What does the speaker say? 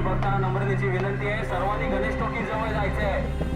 भक्तांना नम्रतेची विनंती आहे. सर्वांनी गणेश टोकी जवळ जायचं आहे